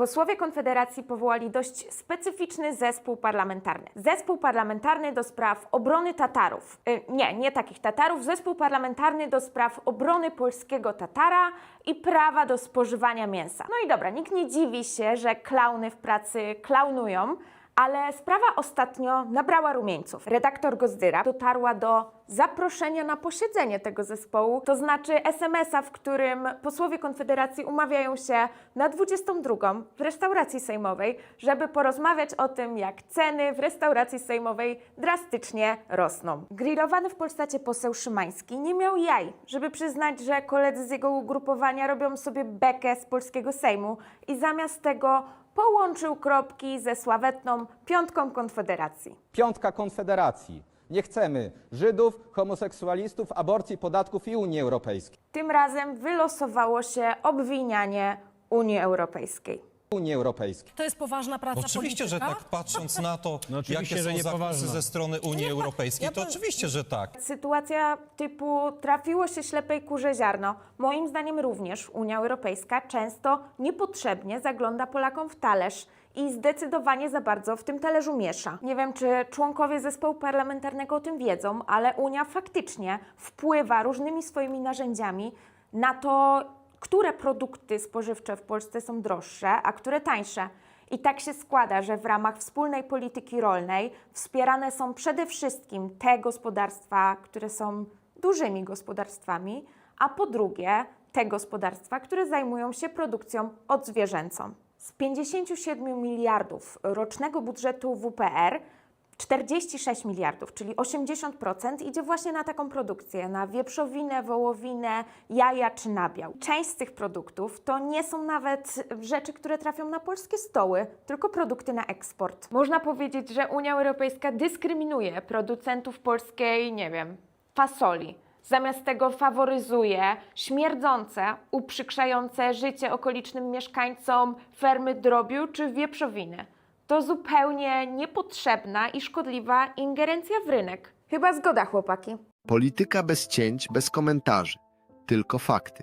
Posłowie Konfederacji powołali dość specyficzny zespół parlamentarny. Zespół parlamentarny do spraw obrony Tatarów. Y, nie, nie takich Tatarów. Zespół parlamentarny do spraw obrony polskiego Tatara i prawa do spożywania mięsa. No i dobra, nikt nie dziwi się, że klauny w pracy klaunują, ale sprawa ostatnio nabrała rumieńców. Redaktor Gozdyra dotarła do zaproszenia na posiedzenie tego zespołu, to znaczy SMS-a, w którym posłowie Konfederacji umawiają się na 22 w restauracji sejmowej, żeby porozmawiać o tym, jak ceny w restauracji sejmowej drastycznie rosną. Grillowany w Polsacie poseł Szymański nie miał jaj, żeby przyznać, że koledzy z jego ugrupowania robią sobie bekę z polskiego Sejmu i zamiast tego połączył kropki ze sławetną piątką Konfederacji. Piątka Konfederacji. Nie chcemy Żydów, homoseksualistów, aborcji, podatków i Unii Europejskiej. Tym razem wylosowało się obwinianie Unii Europejskiej. Unii Europejskiej. To jest poważna praca Oczywiście, że polityka. tak, patrząc na to, No oczywiście, jakie że są zakusy niepoważna. ze strony Unii ja pa- Europejskiej, ja to oczywiście, że tak. Sytuacja typu trafiło się ślepej kurze ziarno. Moim zdaniem również Unia Europejska często niepotrzebnie zagląda Polakom w talerz i zdecydowanie za bardzo w tym talerzu miesza. Nie wiem, czy członkowie zespołu parlamentarnego o tym wiedzą, ale Unia faktycznie wpływa różnymi swoimi narzędziami na to, które produkty spożywcze w Polsce są droższe, a które tańsze. I tak się składa, że w ramach wspólnej polityki rolnej wspierane są przede wszystkim te gospodarstwa, które są dużymi gospodarstwami, a po drugie te gospodarstwa, które zajmują się produkcją odzwierzęcą. Z 57 miliardów rocznego budżetu WPR 46 miliardów, czyli 80% idzie właśnie na taką produkcję, na wieprzowinę, wołowinę, jaja czy nabiał. Część z tych produktów to nie są nawet rzeczy, które trafią na polskie stoły, tylko produkty na eksport. Można powiedzieć, że Unia Europejska dyskryminuje producentów polskiej, nie wiem, fasoli. Zamiast tego faworyzuje śmierdzące, uprzykrzające życie okolicznym mieszkańcom fermy drobiu czy wieprzowiny. To zupełnie niepotrzebna i szkodliwa ingerencja w rynek. Chyba zgoda, chłopaki. Polityka bez cięć, bez komentarzy. Tylko fakty.